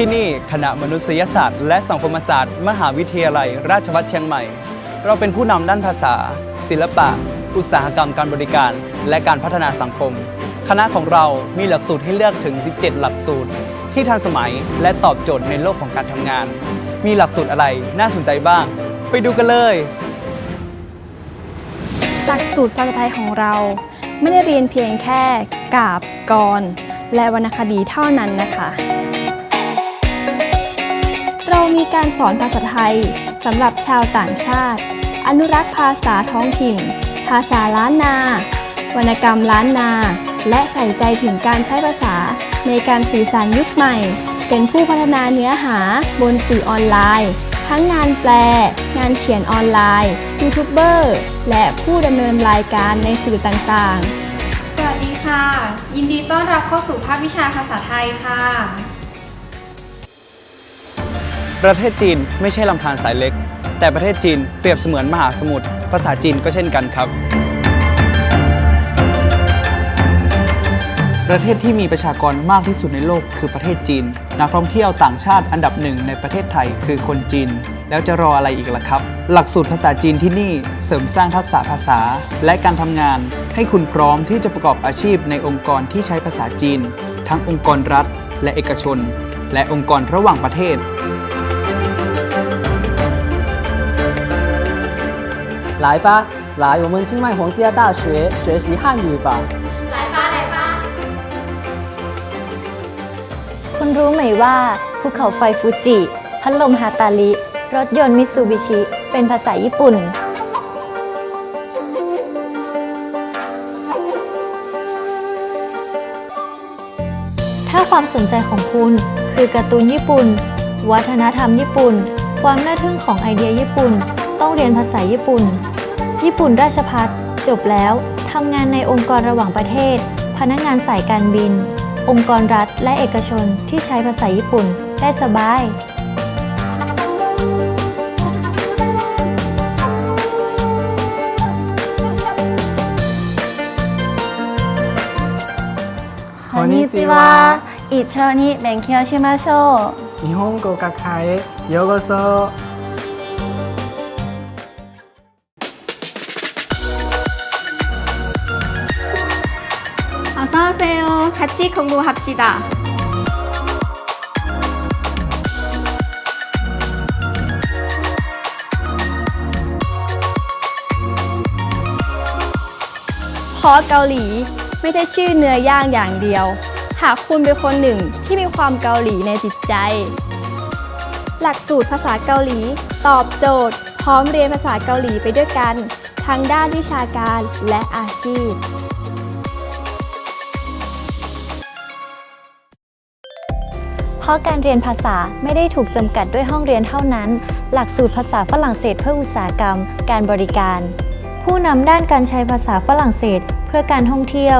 ที่นี่คณะมนุษยศาสตร์ และสังคมศาสตร์ มหาวิทยาลัย ราชภัฏเชียงใหม่ เราเป็นผู้นำด้านภาษา ศิลปะ อุตสาหกรรมการบริการ และการพัฒนาสังคม คณะของเรามีหลักสูตรให้เลือกถึง 17 หลักสูตร ที่ทันสมัยและตอบโจทย์ในโลกของการทำงาน มีหลักสูตรอะไรน่าสนใจบ้าง ไปดูกันเลย หลักสูตรภาษาไทยของเรา ไม่ได้เรียนเพียงแค่กาบกร และวรรณคดีเท่านั้นนะคะ เรามีการสอนภาษาไทยสำหรับชาวต่างชาติ อนุรักษ์ภาษาท้องถิ่น ภาษาล้านนา วรรณกรรมล้านนา และใส่ใจถึงการใช้ภาษาในการสื่อสารยุคใหม่ เป็นผู้พัฒนาเนื้อหาบนสื่อออนไลน์ ทั้งงานแปล งานเขียนออนไลน์ยูทูบเบอร์และผู้ดำเนินรายการในสื่อต่างๆ สวัสดีค่ะ ยินดีต้อนรับเข้าสู่ภาควิชาภาษาไทยค่ะ ประเทศจีนไม่ใช่ลำธารสายเล็ก แต่ประเทศจีนเปรียบเสมือนมหาสมุทรภาษาจีนก็เช่นกันครับ ประเทศที่มีประชากรมากที่สุดในโลกคือประเทศจีน นักท่องเที่ยวต่างชาติอันดับหนึ่งในประเทศไทยคือคนจีน แล้วจะรออะไรอีกล่ะครับ หลักสูตรภาษาจีนที่นี่เสริมสร้างทักษะภาษา และการทำงาน ให้คุณพร้อมที่จะประกอบอาชีพในองค์กรที่ใช้ภาษาจีน ทั้งองค์กรรัฐ และเอกชน และองค์กรระหว่างประเทศ 来吧，来我们清迈皇家大学学习汉语吧。 คุณรู้ไหมว่าภูเขาไฟฟูจิ พัดลมฮาตาลิ รถยนต์มิตซูบิชิ เป็นภาษาญี่ปุ่น ถ้าความสนใจของคุณคือการ์ตูนญี่ปุ่น วัฒนธรรมญี่ปุ่น ความน่าทึ่งของไอเดียญี่ปุ่น ต้องเรียนภาษาญี่ปุ่น ญี่ปุ่นราชพัฒจบแล้วทำงานในองค์กรระหว่างประเทศ พนักงานสายการบิน องค์กรรัฐและเอกชนที่ใช้ภาษาญี่ปุ่นได้สบาย こんにちは。一緒に勉強しましょう。日本語学科へようこそ。 같이 공부합시다.เพราะเกาหลีไม่ใช่ชื่อเนื้อย่างอย่างเดียว หากคุณเป็นคนหนึ่งที่มีความเกาหลีในจิตใจ หลักสูตรภาษาเกาหลี ตอบโจทย์ พร้อมเรียนภาษาเกาหลีไปด้วยกัน ทั้งด้านวิชาการและอาชีพ ราะการเรียนภาษาไม่ได้ถูกจำกัดด้วยห้องเรียนเท่านั้น หลักสูตรภาษาฝรั่งเศสเพื่ออุตสาหกรรม การบริการ ผู้นำด้านการใช้ภาษาฝรั่งเศส เพื่อการท่องเที่ยว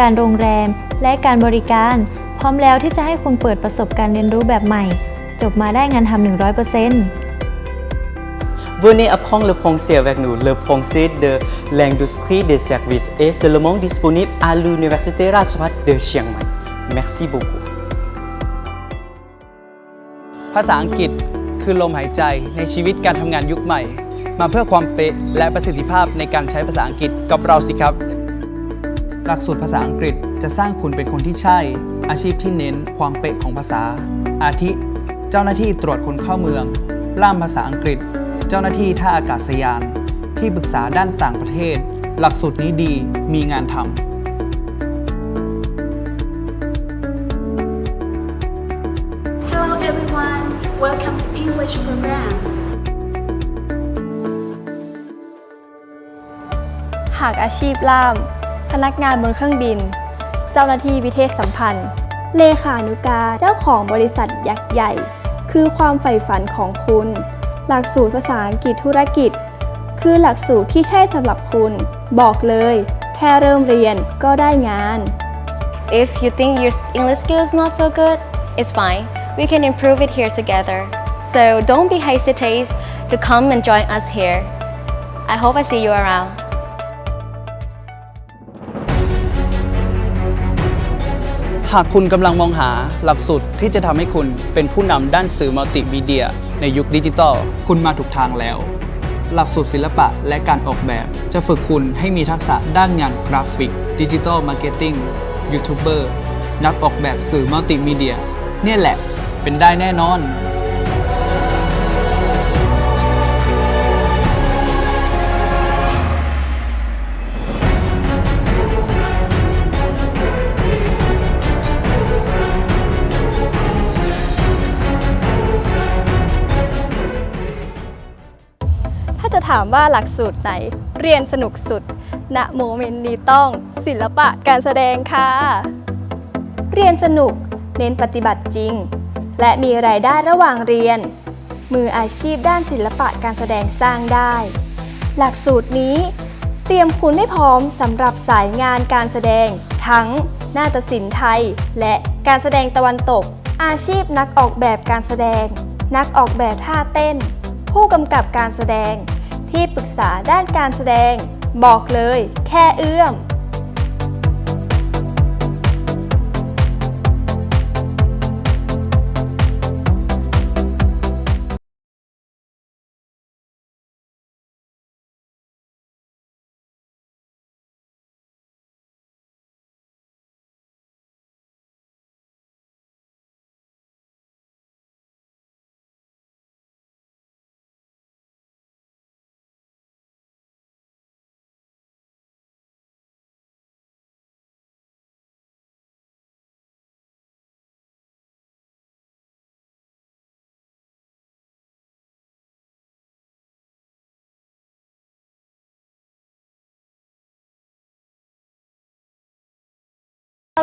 การโรงแรม และการบริการ พร้อมแล้วที่จะให้คุณเปิดประสบการณ์เรียนรู้แบบใหม่ จบมาได้งานทำ100% Venez apprendre le français avec nous. Le français de l'industrie des services est seulement disponible à l'Université Rajpat de Chiang Mai. Merci beaucoup. ภาษาอังกฤษคือลมหายใจในชีวิตการทำงานยุคใหม่ มาเพื่อความเป๊ะและประสิทธิภาพในการใช้ภาษาอังกฤษกับเราสิครับ หลักสูตรภาษาอังกฤษจะสร้างคุณเป็นคนที่ใช่ อาชีพที่เน้นความเป๊ะของภาษา อาทิ เจ้าหน้าที่ตรวจคนเข้าเมือง ล่ามภาษาอังกฤษ เจ้าหน้าที่ท่าอากาศยาน ที่ปรึกษาด้านต่างประเทศ หลักสูตรนี้ดีมีงานทำ welcome to English program. หากอาชีพล่าม พนักงานบนเครื่องบิน เจ้าหน้าที่วิเทศสัมพันธ์ เลขานุการเจ้าของบริษัทยักษ์ใหญ่ คือความใฝ่ฝันของคุณ หลักสูตรภาษาอังกฤษธุรกิจ คือหลักสูตรที่ใช่สำหรับคุณ บอกเลย แค่เริ่มเรียนก็ได้งาน If you think your English skills not so good, it's fine. We can improve it here together. So don't be hesitate to come and join us here. I hope I see you around. หากคุณกำลังมองหาหลักสูตรที่จะทำให้คุณเป็นผู้นำด้านสื่อมัลติมีเดีย ในยุคดิจิทัล คุณมาถูกทางแล้ว หลักสูตรศิลปะและการออกแบบ จะฝึกคุณให้มีทักษะด้านงานกราฟิก ดิจิทัลมาร์เก็ตติ้งยูทูบเบอร์นักออกแบบสื่อมัลติมีเดีย เนี่ยแหละ เป็นได้แน่นอน ถ้าจะถามว่าหลักสูตรไหน เรียนสนุกสุด ณ โมเมนต์นี้ต้องศิลปะการแสดงค่ะ เรียนสนุก เน้นปฏิบัติจริง และมีรายได้ระหว่างเรียน มืออาชีพด้านศิลปะการแสดงสร้างได้ หลักสูตรนี้ เตรียมคุณให้พร้อมสำหรับสายงานการแสดง ทั้งนาฏศิลป์ไทย และการแสดงตะวันตก อาชีพนักออกแบบการแสดง นักออกแบบท่าเต้น ผู้กำกับการแสดง ที่ปรึกษาด้านการแสดง บอกเลย แค่เอื้อม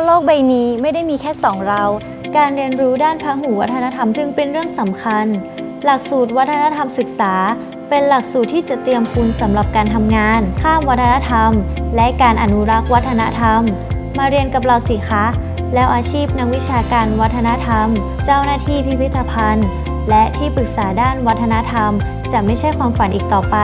โลกใบนี้ไม่ได้มีแค่สองเรา การเรียนรู้ด้านพหูวัฒนธรรมจึงเป็นเรื่องสำคัญ หลักสูตรวัฒนธรรมศึกษา เป็นหลักสูตรที่จะเตรียมคุณสำหรับการทำงาน ข้ามวัฒนธรรม และการอนุรักษ์วัฒนธรรม มาเรียนกับเราสิคะ แล้วอาชีพนักวิชาการวัฒนธรรม เจ้าหน้าที่พิพิธภัณฑ์ และที่ปรึกษาด้านวัฒนธรรม จะไม่ใช่ความฝันอีกต่อไป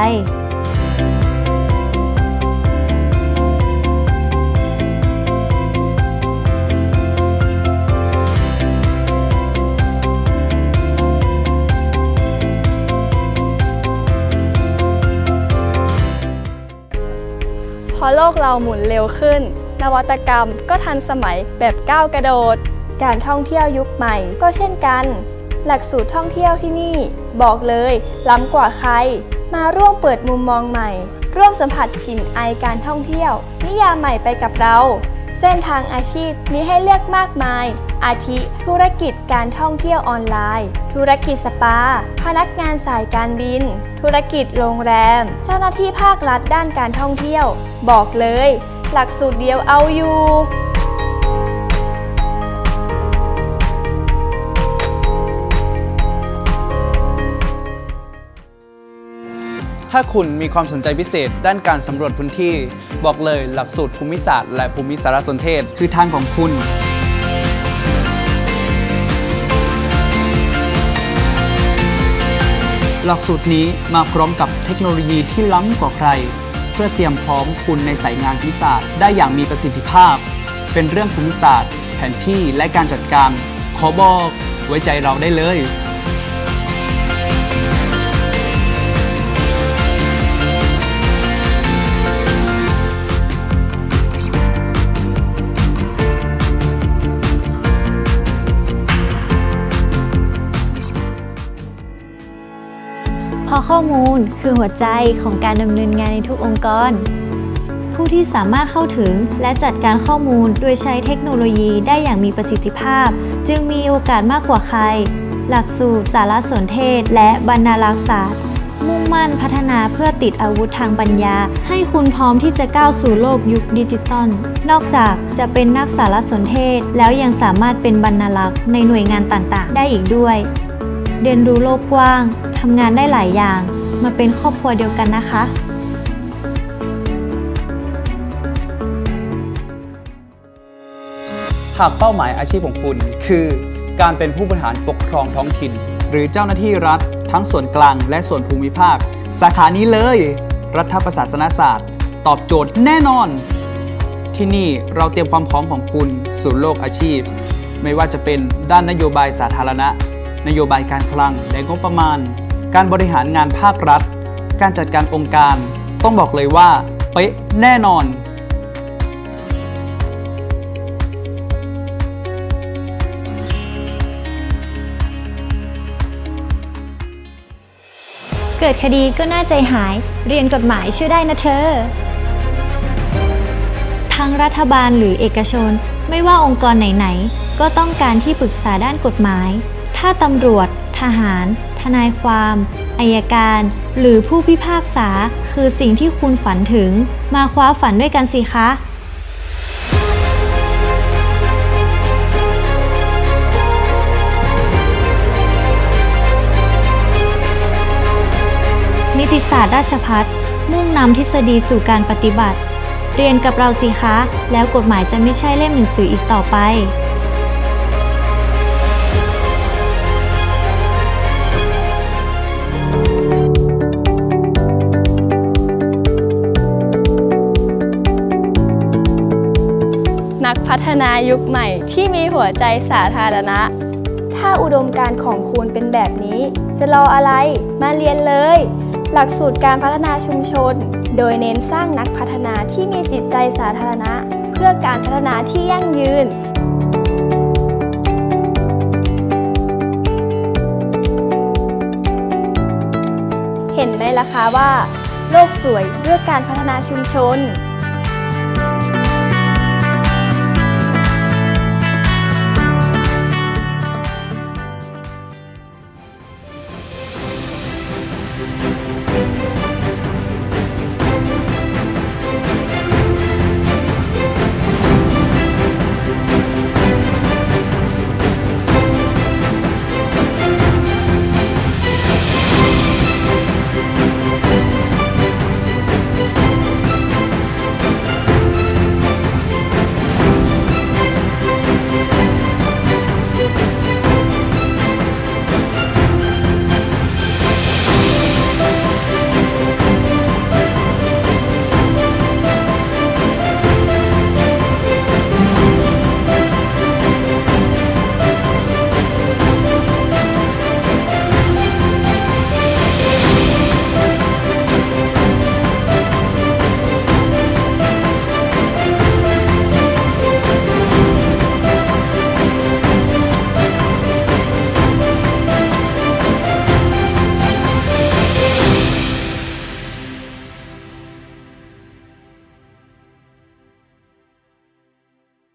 อโลกเราหมุนเร็วขึ้น นวัตกรรมก็ทันสมัยแบบก้าวกระโดด การท่องเที่ยวยุคใหม่ก็เช่นกัน หลักสูตรท่องเที่ยวที่นี่ บอกเลยล้ำกว่าใคร มาร่วมเปิดมุมมองใหม่ ร่วมสัมผัสกลิ่นไอการท่องเที่ยว นิยามใหม่ไปกับเรา เส้นทางอาชีพมีให้เลือกมากมาย อาทิ ธุรกิจการท่องเที่ยวออนไลน์ ธุรกิจสปา พนักงานสายการบิน ธุรกิจโรงแรม เจ้าหน้าที่ภาครัฐด้านการท่องเที่ยว บอกเลย หลักสูตรเดียวเอาอยู่ถ้าคุณมีความสนใจพิเศษด้านการสำรวจพื้นที่ บอกเลยหลักสูตรภูมิศาสตร์ และภูมิสารสนเทศ คือทางของคุณ หลักสูตรนี้มาพร้อมกับเทคโนโลยีที่ล้ำกว่าใคร เพื่อเตรียมพร้อมคุณในสายงานภูมิศาสตร์ได้อย่างมีประสิทธิภาพ เป็นเรื่องภูมิศาสตร์ แผนที่และการจัดการขอบอกไว้ใจเราได้เลย ข้อมูลคือหัวใจของการดำเนินงานในทุกองค์กร ผู้ที่สามารถเข้าถึงและจัดการข้อมูลโดยใช้เทคโนโลยีได้อย่างมีประสิทธิภาพ จึงมีโอกาสมากกว่าใคร หลักสูตรสารสนเทศ และบรรณารักษศาสตร์ มุ่งมั่นพัฒนาเพื่อติดอาวุธทางปัญญา ให้คุณพร้อมที่จะก้าวสู่โลกยุคดิจิตอลนอกจากจะเป็นนักสารสนเทศ แล้วยังสามารถเป็นบรรณารักษ์ในหน่วยงานต่างๆ ได้อีกด้วย เรียนรู้โลกกว้าง ทำงานได้หลายอย่าง มาเป็นครอบครัวเดียวกันนะคะหากเป้าหมายอาชีพของคุณ คือการเป็นผู้บริหารปกครองท้องถิ่น หรือเจ้าหน้าที่รัฐ ทั้งส่วนกลางและส่วนภูมิภาค สาขานี้เลย รัฐประศาสนศาสตร์ ตอบโจทย์แน่นอน ที่นี่เราเตรียมความพร้อมของคุณสู่โลกอาชีพ ไม่ว่าจะเป็นด้านนโยบายสาธารณะ นโยบายการคลังและงบประมาณ การบริหารงานภาครัฐ การจัดการองค์การ ต้องบอกเลยว่า เป๊ะแน่นอน เกิดคดีก็น่าใจหาย เรียนกฎหมายช่วยได้นะเธอ ทั้งรัฐบาลหรือเอกชนไม่ว่าองค์กรไหน ๆ ก็ต้องการที่ปรึกษาด้านกฎหมาย ถ้าตำรวจ ทหาร ทนายความอายการ หรือผู้พิพากษาคือสิ่งที่คุณฝันถึง มาคว้าฝันด้วยกันสิคะนิติศาสตร์ราชพัฒมุ่งนำทฤษฎีสู่การปฏิบัติ เรียนกับเราสิคะ แล้วกฎหมายจะไม่ใช่เล่มหนังสืออีกต่อไป พัฒนายุคใหม่ที่มีหัวใจสาธารณะ ถ้าอุดมการของคุณเป็นแบบนี้ จะรออะไรมาเรียนเลย หลักสูตรการพัฒนาชุมชน โดยเน้นสร้างนักพัฒนาที่มีจิตใจสาธารณะ เพื่อการพัฒนาที่ยั่งยืนเห็นไหมล่ะคะว่า โลกสวยด้วยการพัฒนาชุมชน